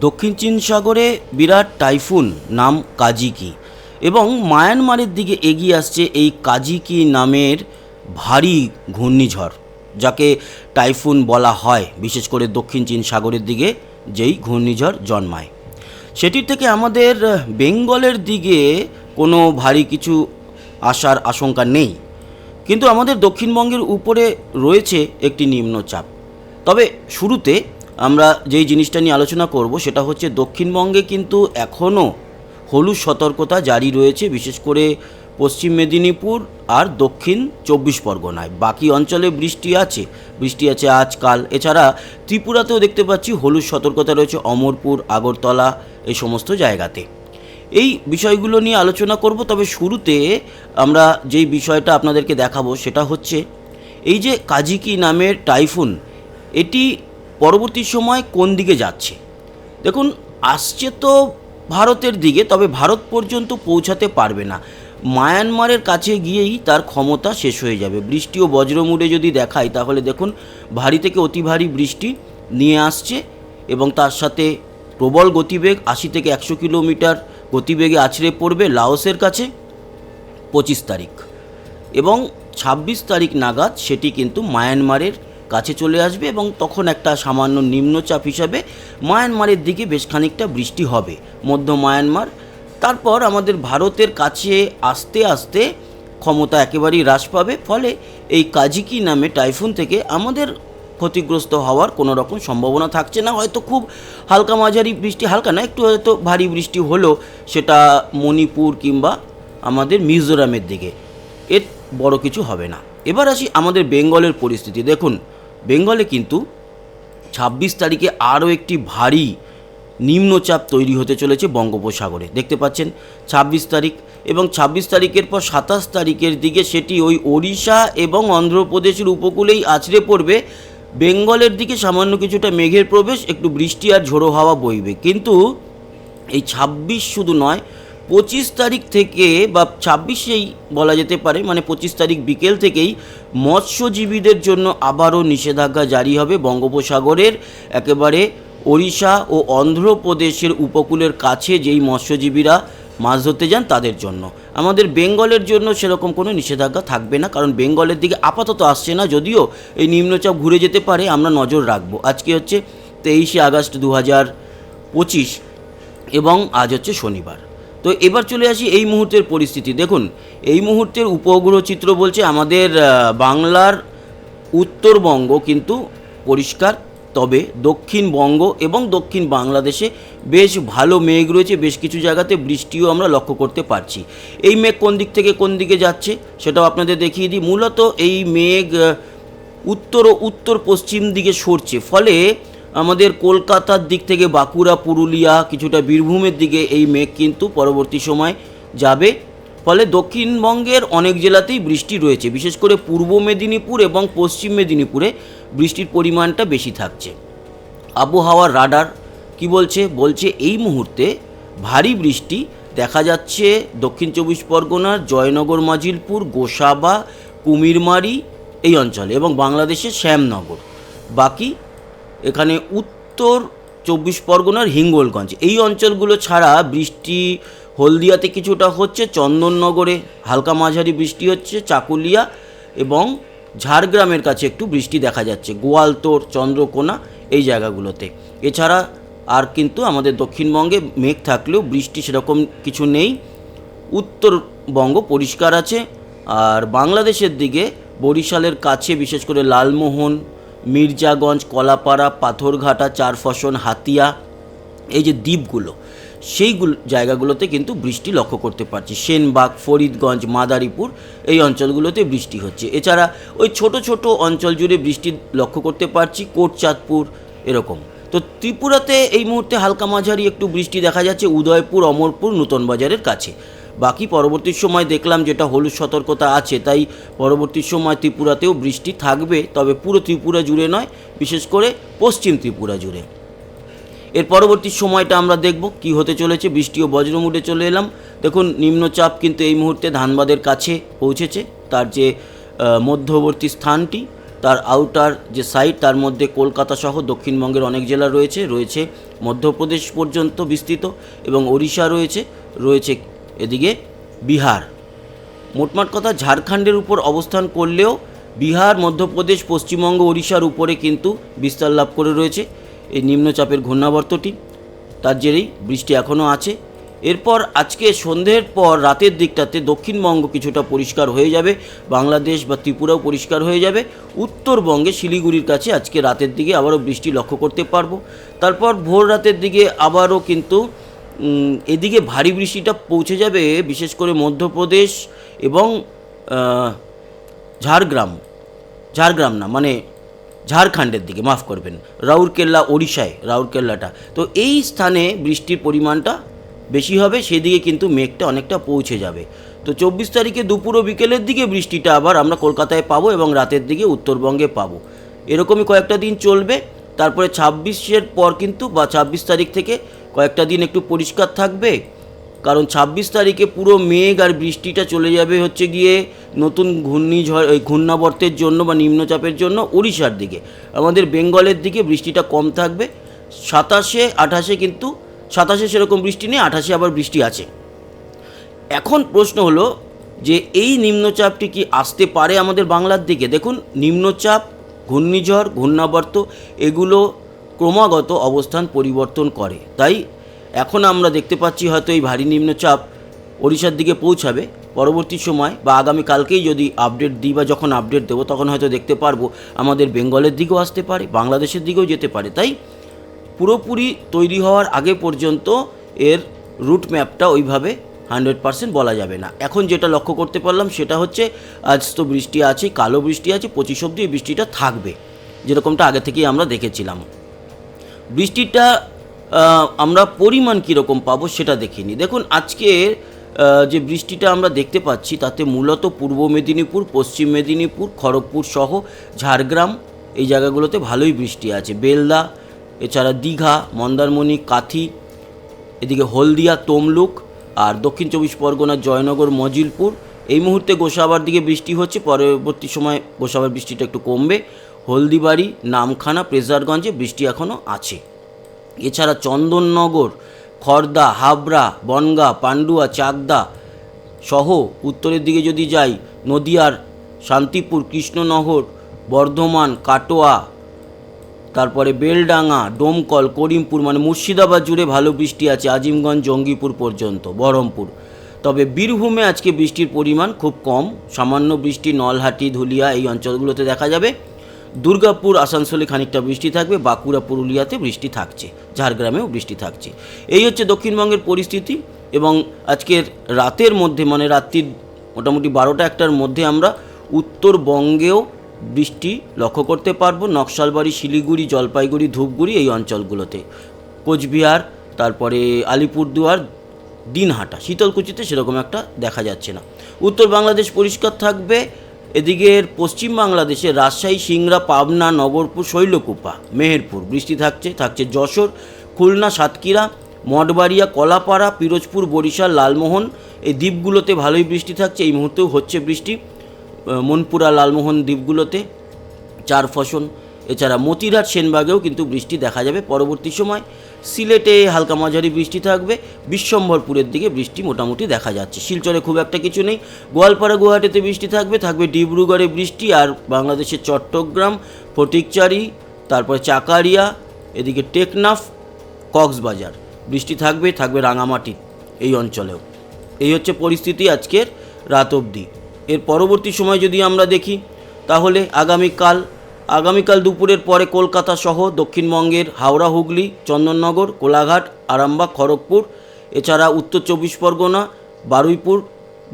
দক্ষিণ চীন সাগরে বিরাট টাইফুন, নাম কাজিকি। এবং মায়ানমারের দিকে এগিয়ে আসছে এই কাজিকি নামের ভারী ঘূর্ণিঝড়, যাকে টাইফুন বলা হয়, বিশেষ করে দক্ষিণ চীন সাগরের দিকে যেই ঘূর্ণিঝড় জন্মায়। সেটির থেকে আমাদের বেঙ্গলের দিকে কোনো ভারী কিছু আসার আশঙ্কা নেই। কিন্তু আমাদের দক্ষিণবঙ্গের উপরে রয়েছে একটি নিম্নচাপ। তবে শুরুতে আমরা যেই জিনিসটা নিয়ে আলোচনা করব সেটা হচ্ছে দক্ষিণবঙ্গে কিন্তু এখনও হলুদ সতর্কতা জারি রয়েছে, বিশেষ করে পশ্চিম মেদিনীপুর আর দক্ষিণ চব্বিশ পরগনায়। বাকি অঞ্চলে বৃষ্টি আছে বৃষ্টি আছে আজকাল। এছাড়া ত্রিপুরাতেও দেখতে পাচ্ছি হলুদ সতর্কতা রয়েছে, অমরপুর, আগরতলা, এই সমস্ত জায়গাতে। এই বিষয়গুলো নিয়ে আলোচনা করব, তবে শুরুতে আমরা যেই বিষয়টা আপনাদেরকে দেখাবো সেটা হচ্ছে, এই যে কাজিকি নামের টাইফুন, এটি পরবর্তী সময় কোন দিকে যাচ্ছে? দেখুন, আসছে তো ভারতের দিকে, তবে ভারত পর্যন্ত পৌঁছাতে পারবে না। মায়ানমারের কাছে গিয়েই তার ক্ষমতা শেষ হয়ে যাবে। বৃষ্টি ও বজ্রমুড়ে যদি দেখাই তাহলে দেখুন, ভারী থেকে অতি ভারী বৃষ্টি নিয়ে আসছে এবং তার সাথে প্রবল গতিবেগ, আশি থেকে একশো কিলোমিটার গতিবেগে আছড়ে পড়বে লাওসের কাছে পঁচিশ তারিখ। এবং ছাব্বিশ তারিখ নাগাদ সেটি কিন্তু মায়ানমারের কাছে চলে আসবে এবং তখন একটা সামান্য নিম্নচাপ হিসাবে মায়ানমারের দিকে বেশ খানিকটা বৃষ্টি হবে, মধ্য মায়ানমার। তারপর আমাদের ভারতের কাছে আস্তে আস্তে ক্ষমতা একেবারেই হ্রাস পাবে, ফলে এই কাজিকি নামে টাইফুন থেকে আমাদের ক্ষতিগ্রস্ত হওয়ার কোনো রকম সম্ভাবনা থাকছে না। হয়তো খুব হালকা মাঝারি বৃষ্টি, হালকা না, একটু হয়তো ভারী বৃষ্টি হলো সেটা মণিপুর কিংবা আমাদের মিজোরামের দিকে। এর বড় কিছু হবে না। এবার আসি আমাদের বেঙ্গলের পরিস্থিতি। দেখুন বেঙ্গলে কিন্তু ছাব্বিশ তারিখে আরও একটি ভারী নিম্নচাপ তৈরি হতে চলেছে বঙ্গোপসাগরে। দেখতে পাচ্ছেন, ছাব্বিশ তারিখ এবং ছাব্বিশ তারিখের পর সাতাশ তারিখের দিকে সেটি ওই ওড়িশা এবং অন্ধ্রপ্রদেশের উপকূলেই আছড়ে পড়বে। বেঙ্গলের দিকে সামান্য কিছুটা মেঘের প্রবেশ, একটু বৃষ্টি আর ঝোড়ো হাওয়া বইবে। কিন্তু এই ছাব্বিশ শুধু নয় পঁচিশ তারিখ থেকে বা ছাব্বিশেই বলা যেতে পারে মানে পঁচিশ তারিখ বিকেল থেকেই মৎস্যজীবীদের জন্য আবারও নিষেধাজ্ঞা জারি হবে বঙ্গোপসাগরের। একেবারে ওড়িশা ও অন্ধ্রপ্রদেশের উপকূলের কাছে যেই মৎস্যজীবীরা মাছ ধরতে যান তাদের জন্য। আমাদের বেঙ্গলের জন্য সেরকম কোনো নিষেধাজ্ঞা থাকবে না, কারণ বেঙ্গলের দিকে আপাতত আসছে না, যদিও এই নিম্নচাপ ঘুরে যেতে পারে, আমরা নজর রাখব। আজকে হচ্ছে তেইশে আগস্ট দু হাজার পঁচিশ এবং আজ হচ্ছে শনিবার। তো এবার চলে আসি এই মুহূর্তের পরিস্থিতি। দেখুন, এই মুহূর্তের উপগ্রহ চিত্র বলছে আমাদের বাংলার উত্তরবঙ্গ কিন্তু পরিষ্কার, তবে দক্ষিণবঙ্গ এবং দক্ষিণ বাংলাদেশে বেশ ভালো মেঘ রয়েছে, বেশ কিছু জায়গাতে বৃষ্টিও আমরা লক্ষ্য করতে পারছি। এই মেঘ কোন দিক থেকে কোন দিকে যাচ্ছে সেটাও আপনাদের দেখিয়ে দিই। মূলত এই মেঘ উত্তর ও উত্তর পশ্চিম দিকে সরছে, ফলে আমাদের কলকাতার দিক থেকে বাঁকুড়া, পুরুলিয়া কিছুটা বীরভূমের দিকে এই মেঘ কিন্তু পরবর্তী সময় যাবে। ফলে দক্ষিণবঙ্গের অনেক জেলাতেই বৃষ্টি রয়েছে। বিশেষ করে পূর্ব মেদিনীপুর এবং পশ্চিম মেদিনীপুরে বৃষ্টির পরিমাণটা বেশি থাকছে। আবহাওয়ার রাডার কি বলছে? বলছে এই মুহূর্তে ভারী বৃষ্টি দেখা যাচ্ছে দক্ষিণ চব্বিশ পরগনার জয়নগর, মাজিলপুর, গোসাবা, কুমিরমারি এই অঞ্চলে এবং বাংলাদেশের শ্যামনগর। বাকি এখানে উত্তর চব্বিশ পরগনার হিঙ্গলগঞ্জ। এই অঞ্চলগুলো ছাড়া বৃষ্টি হলদিয়াতে কিছুটা হচ্ছে, চন্দননগরে হালকা মাঝারি বৃষ্টি হচ্ছে, চাকুলিয়া এবং ঝাড়গ্রামের কাছে একটু বৃষ্টি দেখা যাচ্ছে, গোয়ালতোর, চন্দ্রকোনা এই জায়গাগুলোতে। এছাড়া আর কিন্তু আমাদের দক্ষিণবঙ্গে মেঘ থাকলেও বৃষ্টি সেরকম কিছু নেই। উত্তরবঙ্গ পরিষ্কার আছে, আর বাংলাদেশের দিকে বরিশালের কাছে বিশেষ করে লালমোহন মির্জাগঞ্জ, কলাপাড়া, পাথরঘাটা, চারফসন, হাতিয়া, এই যে দ্বীপগুলো, সেইগুলো জায়গাগুলোতে কিন্তু বৃষ্টি লক্ষ্য করতে পারছি। সেনবাগ, ফরিদগঞ্জ, মাদারীপুর এই অঞ্চলগুলোতে বৃষ্টি হচ্ছে। এছাড়া ওই ছোট ছোট অঞ্চল জুড়ে বৃষ্টি লক্ষ্য করতে পারছি, কোটচাঁদপুর, এরকম। তো ত্রিপুরাতে এই মুহূর্তে হালকা মাঝারি একটু বৃষ্টি দেখা যাচ্ছে, উদয়পুর, অমরপুর, নূতন বাজারের কাছে। বাকি পরবর্তী সময় দেখলাম যেটা হলুদ সতর্কতা আছে, তাই পরবর্তী সময় ত্রিপুরাতেও বৃষ্টি থাকবে, তবে পুরো ত্রিপুরা জুড়ে নয়, বিশেষ করে পশ্চিম ত্রিপুরা জুড়ে। এর পরবর্তী সময়টা আমরা দেখব কি হতে চলেছে, বৃষ্টি ও বজ্রমুটে চলে এলাম। দেখুন, নিম্নচাপ কিন্তু এই মুহূর্তে ধানবাদের কাছে পৌঁছেছে, তার যে মধ্যবর্তী স্থানটি, তার আউটার যে সাইড তার মধ্যে কলকাতা সহ দক্ষিণবঙ্গের অনেক জেলা রয়েছে রয়েছে মধ্যপ্রদেশ পর্যন্ত বিস্তৃত এবং ওড়িশা রয়েছে রয়েছে এদিকে বিহার। মোটমাট কথা ঝাড়খণ্ডের উপর অবস্থান করলেও বিহার, মধ্যপ্রদেশ, পশ্চিমবঙ্গ, ওড়িশার উপরে কিন্তু বিস্তার লাভ করে রয়েছে এই নিম্নচাপের ঘূর্ণাবর্তটি। তার জেরেই বৃষ্টি এখনও আছে। এরপর আজকে সন্ধ্যের পর রাতের দিকটাতে দক্ষিণবঙ্গ কিছুটা পরিষ্কার হয়ে যাবে, বাংলাদেশ বা ত্রিপুরাও পরিষ্কার হয়ে যাবে। উত্তরবঙ্গে শিলিগুড়ির কাছে আজকে রাতের দিকে আবারও বৃষ্টি লক্ষ্য করতে পারব। তারপর ভোর রাতের দিকে আবারও কিন্তু এদিকে ভারী বৃষ্টিটা পৌঁছে যাবে বিশেষ করে মধ্যপ্রদেশ এবং ঝাড়গ্রাম ঝাড়গ্রাম না মানে ঝাড়খণ্ডের দিকে, মাফ করবেন, রাউরকেল্লা, ওড়িশায়, রাউরকেল্লাটা। তো এই স্থানে বৃষ্টির পরিমাণটা বেশি হবে, সেদিকে কিন্তু মেঘটা অনেকটা পৌঁছে যাবে। তো চব্বিশ তারিখে দুপুর ও বিকেলের দিকে বৃষ্টিটা আবার আমরা কলকাতায় পাবো এবং রাতের দিকে উত্তরবঙ্গে পাবো। এরকমই কয়েকটা দিন চলবে, তারপরে ছাব্বিশের পর কিন্তু বা ছাব্বিশ তারিখ থেকে কয়েকটা দিন একটু পরিষ্কার থাকবে। কারণ ছাব্বিশ তারিখে পুরো মেঘ আর বৃষ্টিটা চলে যাবে হচ্ছে গিয়ে নতুন ঘূর্ণিঝড়, ওই ঘূর্ণাবর্তের জন্য বা নিম্নচাপের জন্য উড়িষ্যার দিকে। আমাদের বেঙ্গলের দিকে বৃষ্টিটা কম থাকবে। সাতাশে, আঠাশে কিন্তু, সাতাশে সেরকম বৃষ্টি নেই, আঠাশে আবার বৃষ্টি আছে। এখন প্রশ্ন হলো যে এই নিম্নচাপটি কি আসতে পারে আমাদের বাংলার দিকে? দেখুন, নিম্নচাপ, ঘূর্ণিঝড়, ঘূর্ণাবর্ত, এগুলো ক্রমাগত অবস্থান পরিবর্তন করে। তাই এখন আমরা দেখতে পাচ্ছি হয়তো এই ভারী নিম্নচাপ ওড়িশার দিকে পৌঁছাবে। পরবর্তী সময় বা আগামী কালকেই যদি আপডেট দিই বা যখন আপডেট দেবো, তখন হয়তো দেখতে পারব আমাদের বেঙ্গলের দিকেও আসতে পারে, বাংলাদেশের দিকেও যেতে পারে। তাই পুরোপুরি তৈরি হওয়ার আগে পর্যন্ত এর রুট ম্যাপটা ওইভাবে হান্ড্রেড পার্সেন্ট বলা যাবে না। এখন যেটা লক্ষ্য করতে পারলাম সেটা হচ্ছে, আজ তো বৃষ্টি আছে কালো বৃষ্টি আছে, পঁচিশ অব্দি বৃষ্টিটা থাকবে, যেরকমটা আগে থেকেই আমরা দেখেছিলাম। বৃষ্টিটা আমরা পরিমাণ কীরকম পাবো সেটা দেখিনি। দেখুন আজকে যে বৃষ্টিটা আমরা দেখতে পাচ্ছি, তাতে মূলত পূর্ব মেদিনীপুর, পশ্চিম মেদিনীপুর, খড়গপুর সহ ঝাড়গ্রাম, এই জায়গাগুলোতে ভালোই বৃষ্টি আছে। বেলদা, এছাড়া দীঘা, মন্দারমণি, কাথি, এদিকে হলদিয়া, তমলুক, আর দক্ষিণ চব্বিশ পরগনার জয়নগর, মজিলপুর। এই মুহূর্তে গোসাবার দিকে বৃষ্টি হচ্ছে, পরবর্তী সময় গোসাবার বৃষ্টিটা একটু কমবে। হলদিবাড়ি, নামখানা প্রেজারগঞ্জে বৃষ্টি এখনও আছে। এছাড়া চন্দননগর খড়দা হাবড়া, বনগা, পান্ডুয়া, চাকদা সহ উত্তরের দিকে যদি যাই, নদিয়ার শান্তিপুর, কৃষ্ণনগর, বর্ধমান, কাটোয়া, তারপরে বেলডাঙ্গা, ডোমকল, করিমপুর মানে মুর্শিদাবাদ জুড়ে ভালো বৃষ্টি আছে আজিমগঞ্জ, জঙ্গিপুর পর্যন্ত, বহরমপুর। তবে বীরভূমে আজকে বৃষ্টির পরিমাণ খুব কম। সামান্য বৃষ্টি নলহাটি, ধুলিয়া এই অঞ্চলগুলোতে দেখা যাবে। দুর্গাপুর, আসানসোলে খানিকটা বৃষ্টি থাকবে, বাঁকুড়া, পুরুলিয়াতে বৃষ্টি থাকছে, ঝাড়গ্রামেও বৃষ্টি থাকছে। এই হচ্ছে দক্ষিণবঙ্গের পরিস্থিতি এবং আজকের রাতের মধ্যে মানে রাত্রির মোটামুটি বারোটা একটার মধ্যে আমরা উত্তরবঙ্গেও বৃষ্টি লক্ষ্য করতে পারব। নকশালবাড়ি, শিলিগুড়ি, জলপাইগুড়ি, ধূপগুড়ি এই অঞ্চলগুলোতে। কোচবিহার, তারপরে আলিপুরদুয়ার, দিনহাটা, শীতলকুচিতে সেরকম একটা দেখা যাচ্ছে না। উত্তর বাংলাদেশ পরিষ্কার থাকবে এদিকের পশ্চিম বাংলাদেশে রাজশাহী, সিংড়া, পাবনা, নগরপুর, শৈলকুপা, মেহেরপুর। বৃষ্টি থাকছে থাকছে যশোর, খুলনা, সাতক্ষীরা, মঠবাড়িয়া, কলাপাড়া, পিরোজপুর, বরিশাল, লালমোহন। এই দ্বীপগুলোতে ভালোই বৃষ্টি থাকছে, এই মুহূর্তেও হচ্ছে বৃষ্টি। মনপুরা, লালমোহন দ্বীপগুলোতে চার ফসন এছাড়া মতিরহাট সেনবাগেও কিন্তু বৃষ্টি দেখা যাবে পরবর্তী সময়। সিলেটে হালকা মাঝারি বৃষ্টি থাকবে, বিশ্বম্ভরপুরের দিকে বৃষ্টি মোটামুটি দেখা যাচ্ছে। শিলচরে খুব একটা কিছু নেই, গোয়ালপাড়া গুয়াহাটিতে বৃষ্টি থাকবে থাকবে ডিব্রুগড়ে বৃষ্টি, আর বাংলাদেশের চট্টগ্রাম, ফটিকচারি, তারপরে চাকারিয়া, এদিকে টেকনাফ, কক্সবাজার। বৃষ্টি থাকবে থাকবে রাঙামাটি এই অঞ্চলেও। এই হচ্ছে পরিস্থিতি আজকের রাত অবধি। এর পরবর্তী সময় যদি আমরা দেখি, তাহলে আগামীকাল আগামীকাল দুপুরের পরে কলকাতা সহ দক্ষিণবঙ্গের হাওড়া, হুগলি, চন্দননগর, কোলাঘাট, আরামবাগ, খড়গপুর, এছাড়া উত্তর চব্বিশ পরগনা, বারুইপুর,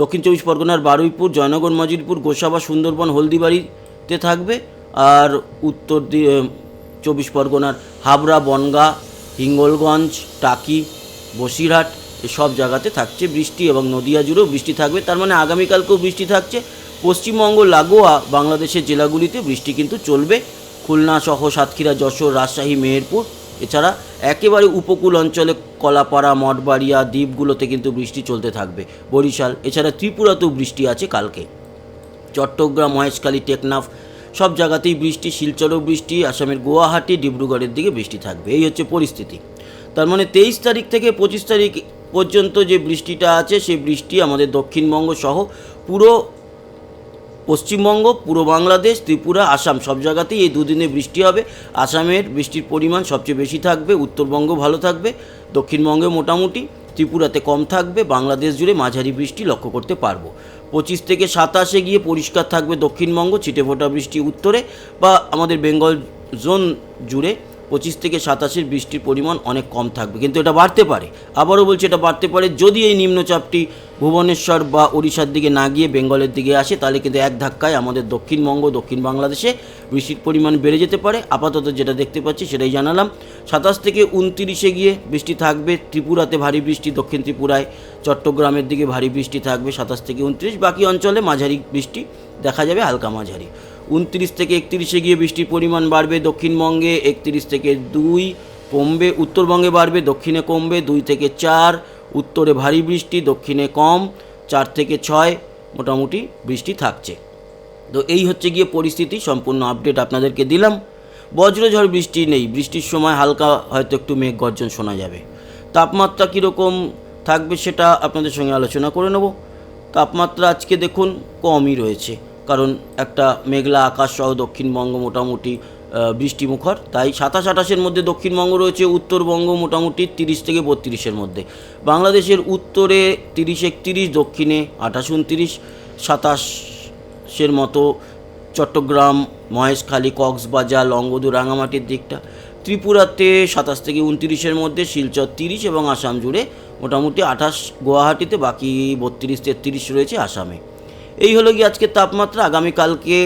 দক্ষিণ চব্বিশ পরগনার বারুইপুর, জয়নগর, মজিলপুর, গোসাবা, সুন্দরবন, হলদিবাড়িতে থাকবে। আর উত্তর চব্বিশ পরগনার হাবড়া, বনগা, হিঙ্গলগঞ্জ, টাকি, বসিরহাট এসব জায়গাতে থাকছে বৃষ্টি এবং নদিয়া জুড়েও বৃষ্টি থাকবে। তার মানে আগামীকালকেও বৃষ্টি থাকছে। পশ্চিমবঙ্গ লাগোয়া বাংলাদেশের জেলাগুলিতে বৃষ্টি কিন্তু চলবে। খুলনা সহ সাতক্ষীরা, যশোর, রাজশাহী, মেহেরপুর, এছাড়া একেবারে উপকূল অঞ্চলে কলাপাড়া, মঠবাড়িয়া দ্বীপগুলোতে কিন্তু বৃষ্টি চলতে থাকবে। বরিশাল, এছাড়া ত্রিপুরাতেও বৃষ্টি আছে কালকে। চট্টগ্রাম, মহেশখালী, টেকনাফ সব জায়গাতেই বৃষ্টি, শিলচরও বৃষ্টি, আসামের গুয়াহাটি, ডিব্রুগড়ের দিকে বৃষ্টি থাকবে। এই হচ্ছে পরিস্থিতি। তার মানে তেইশ তারিখ থেকে পঁচিশ তারিখ পর্যন্ত যে বৃষ্টিটা আছে, সেই বৃষ্টি আমাদের দক্ষিণবঙ্গ সহ পুরো পশ্চিমবঙ্গ পুরো বাংলাদেশ, ত্রিপুরা, আসাম, সব জায়গাতেই এই দুদিনে বৃষ্টি হবে। আসামের বৃষ্টির পরিমাণ সবচেয়ে বেশি থাকবে, উত্তরবঙ্গ ভালো থাকবে, দক্ষিণবঙ্গে মোটামুটি, ত্রিপুরাতে কম থাকবে, বাংলাদেশ জুড়ে মাঝারি বৃষ্টি লক্ষ্য করতে পারব। পঁচিশ থেকে সাতাশে গিয়ে পরিষ্কার থাকবে দক্ষিণবঙ্গ, ছিটেফোঁটা বৃষ্টি উত্তরে বা আমাদের বেঙ্গল জোন জুড়ে পঁচিশ থেকে সাতাশের বৃষ্টির পরিমাণ অনেক কম থাকবে, কিন্তু এটা বাড়তে পারে। আবারও বলছি, এটা বাড়তে পারে যদি এই নিম্নচাপটি ভুবনেশ্বর বা ওড়িশার দিকে না গিয়ে বেঙ্গলের দিকে আসে, তাহলে কিন্তু এক ধাক্কায় আমাদের দক্ষিণবঙ্গ, দক্ষিণ বাংলাদেশে বৃষ্টির পরিমাণ বেড়ে যেতে পারে। আপাতত যেটা দেখতে পাচ্ছি, সেটাই জানালাম। সাতাশ থেকে উনতিরিশে গিয়ে বৃষ্টি থাকবে, ত্রিপুরাতে ভারী বৃষ্টি, দক্ষিণ ত্রিপুরায় চট্টগ্রামের দিকে ভারী বৃষ্টি থাকবে সাতাশ থেকে উনত্রিশ। বাকি অঞ্চলে মাঝারি বৃষ্টি দেখা যাবে, হালকা মাঝারি। উনত্রিশ থেকে একত্রিশে গিয়ে বৃষ্টির পরিমাণ বাড়বে, দক্ষিণবঙ্গে একত্রিশ থেকে দুই, কমবে, উত্তরবঙ্গে বাড়বে, দক্ষিণে কমবে দুই থেকে চার, উত্তরে ভারী বৃষ্টি, দক্ষিণে কম, চার থেকে ছয়, মোটামুটি বৃষ্টি থাকছে। তো এই হচ্ছে গিয়ে পরিস্থিতি, সম্পূর্ণ আপডেট আপনাদেরকে দিলাম। বজ্রঝড় বৃষ্টি নেই, বৃষ্টির সময় হালকা হয়তো একটু মেঘ গর্জন শোনা যাবে। তাপমাত্রা কীরকম থাকবে সেটা আপনাদের সঙ্গে আলোচনা করে নেব। তাপমাত্রা আজকে দেখুন কমই রয়েছে। কারণ একটা মেঘলা আকাশ সহ দক্ষিণবঙ্গ মোটামুটি বৃষ্টিমুখর। তাই সাতাশ আঠাশের মধ্যে দক্ষিণবঙ্গ রয়েছে, উত্তরবঙ্গ মোটামুটি তিরিশ থেকে বত্রিশের মধ্যে। বাংলাদেশের উত্তরে তিরিশ একত্রিশ, দক্ষিণে আঠাশ উনত্রিশ, সাতাশের মতো চট্টগ্রাম, মহেশখালী, কক্সবাজার লংগদু রাঙামাটির দিকটা। ত্রিপুরাতে সাতাশ থেকে উনত্রিশের মধ্যে, শিলচর তিরিশ এবং আসাম জুড়ে মোটামুটি আঠাশ, গুয়াহাটিতে বাকি বত্রিশ, তেত্রিশ রয়েছে আসামে। এই হলো গিয়ে আজকের তাপমাত্রা আগামীকালকে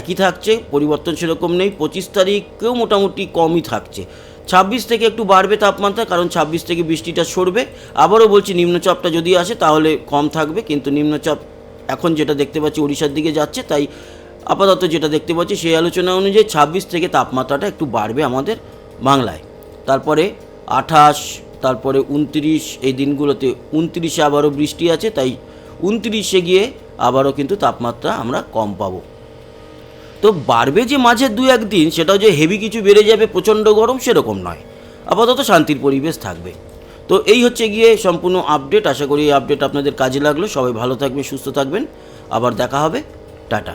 একই থাকছে, পরিবর্তন সেরকম নেই, পঁচিশ তারিখেও মোটামুটি কমই থাকছে। ছাব্বিশ থেকে একটু বাড়বে তাপমাত্রা, কারণ ছাব্বিশ থেকে বৃষ্টিটা সরবে। আবারও বলছি, নিম্নচাপটা যদি আসে তাহলে কম থাকবে, কিন্তু নিম্নচাপ এখন যেটা দেখতে পাচ্ছি উড়িষ্যার দিকে যাচ্ছে, তাই আপাতত যেটা দেখতে পাচ্ছি সেই আলোচনা অনুযায়ী ছাব্বিশ থেকে তাপমাত্রাটা একটু বাড়বে আমাদের বাংলায়। তারপরে আঠাশ, তারপরে উনত্রিশ, এই দিনগুলোতে উনত্রিশে আবারও বৃষ্টি আছে, তাই উনত্রিশে গিয়ে আবারও কিন্তু তাপমাত্রা আমরা কম পাবো। তো বাড়বে যে মাঝে দু একদিন সেটাও যে হেভি কিছু বেড়ে যাবে, প্রচণ্ড গরম, সেরকম নয়। আপাতত শান্তির পরিবেশ থাকবে। তো এই হচ্ছে গিয়ে সম্পূর্ণ আপডেট আশা করি এই আপডেট আপনাদের কাজে লাগল। সবাই ভালো থাকবে সুস্থ থাকবেন। আবার দেখা হবে। টাটা।